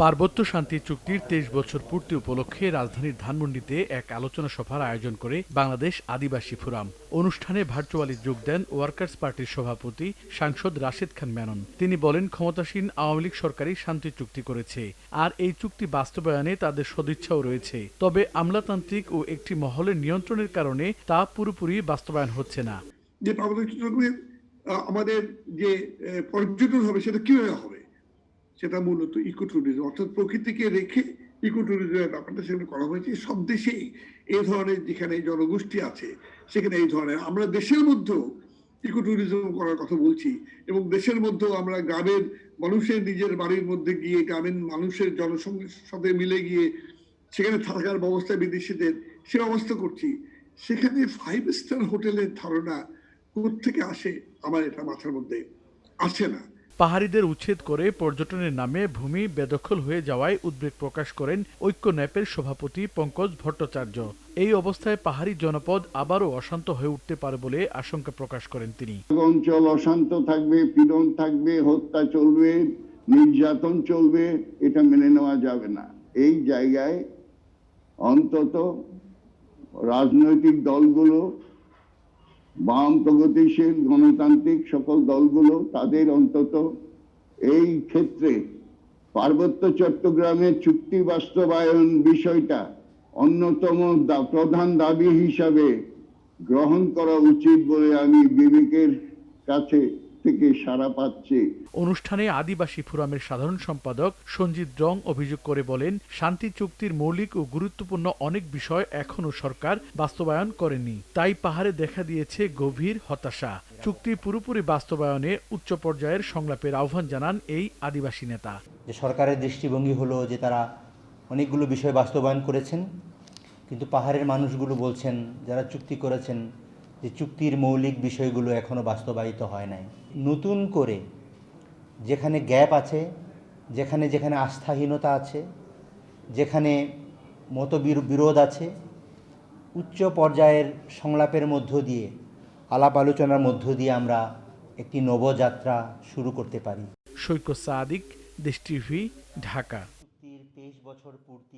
পার্বত্য শান্তি চুক্তির তেইশ বছর পূর্তি উপলক্ষে রাজধানীর ধানমন্ডিতে এক আলোচনা সভার আয়োজন করে বাংলাদেশ আদিবাসী ফোরাম। অনুষ্ঠানে ভার্চুয়ালি যোগ দেন ওয়ার্কার্স পার্টির সভাপতি সাংসদ রাশেদ খান মেনন। তিনি বলেন, ক্ষমতাসীন আওয়ামী লীগ সরকারই শান্তি চুক্তি করেছে আর এই চুক্তি বাস্তবায়নে তাদের সদিচ্ছাও রয়েছে। তবে আমলাতান্ত্রিক ও একটি মহলের নিয়ন্ত্রণের কারণে তা পুরোপুরি বাস্তবায়ন হচ্ছে না। আমাদের যে পর্যটন হবে সেটা কীভাবে হবে? সেটা মূলত ইকো ট্যুরিজম অর্থাৎ প্রকৃতিকে রেখে ইকো ট্যুরিজমের ব্যাপারটা সেখানে করা হয়েছে সব দেশেই এই ধরনের যেখানে জনগোষ্ঠী আছে, সেখানে এই ধরনের আমরা দেশের মধ্যেও ইকো ট্যুরিজম করার কথা বলছি এবং দেশের মধ্যেও আমরা গ্রামের মানুষের নিজের বাড়ির মধ্যে গিয়ে গ্রামীণ মানুষের জনসংখ্যার সাথে মিলে গিয়ে সেখানে থাকার ব্যবস্থা বিদেশিদের সে ব্যবস্থা করছি। সেখানে ফাইভ স্টার হোটেলের ধারণা থেকে আসে? আমার এটা মাথার মধ্যে আসে না। পাহাড়িদের উচ্ছেদ করে পর্যটনের নামে ভূমি বেদখল হয়ে যাওয়ায় উদ্বেগ প্রকাশ করেন ঐক্য ন্যাপের সভাপতি পঙ্কজ ভট্টাচার্য। এই অবস্থায় পাহাড়ি জনপদ আবারও অশান্ত হয়ে উঠতে পারে বলে আশঙ্কা প্রকাশ করেন তিনি। অঞ্চল অশান্ত থাকবে, পীড়ন থাকবে, হত্যা চলবে, নির্যাতন চলবে, এটা মেনে নেওয়া যাবে না। এই জায়গায় অন্তত রাজনৈতিক দলগুলো বাম প্রগতিশীল গণতান্ত্রিক সকল দলগুলো তাদের অন্তত এই ক্ষেত্রে পার্বত্য চট্টগ্রামের চুক্তি বাস্তবায়ন বিষয়টা অন্যতম প্রধান দাবি হিসাবে গ্রহণ করা উচিত বলে আমি বিবেকের কাছে থেকে সারা পাচ্ছি। অনুষ্ঠানে আদিবাসী ফোরামের সাধারণ সম্পাদক সঞ্জিত রং অভিযোগ করে বলেন শান্তি চুক্তির মৌলিক ও গুরুত্বপূর্ণ অনেক বিষয় এখনও সরকার বাস্তবায়ন করেনি। তাই পাহাড়ে দেখা দিয়েছে গভীর হতাশা। চুক্তি পুরোপুরি বাস্তবায়নে উচ্চ পর্যায়ের সংলাপের আহ্বান জানান এই আদিবাসী নেতা। যে সরকারের দৃষ্টিভঙ্গি হলো যে তারা অনেকগুলো বিষয় বাস্তবায়ন করেছেন কিন্তু পাহাড়ের মানুষগুলো বলছেন যারা চুক্তি করেছেন যে চুক্তির মৌলিক বিষয়গুলো এখনও বাস্তবায়িত হয় নাই। নতুন করে যেখানে গ্যাপ আছে যেখানে যেখানে আস্থাহীনতা আছে যেখানে মতবির- বিরোধ আছে উচ্চ পর্যায়ের সংলাপের মধ্য দিয়ে আলাপ আলোচনার মধ্য দিয়ে আমরা একটি নবযাত্রা শুরু করতে পারি। সৈকত সাদিক দেশ টিভি ঢাকা। চুক্তির তেইশ বছর পূর্তি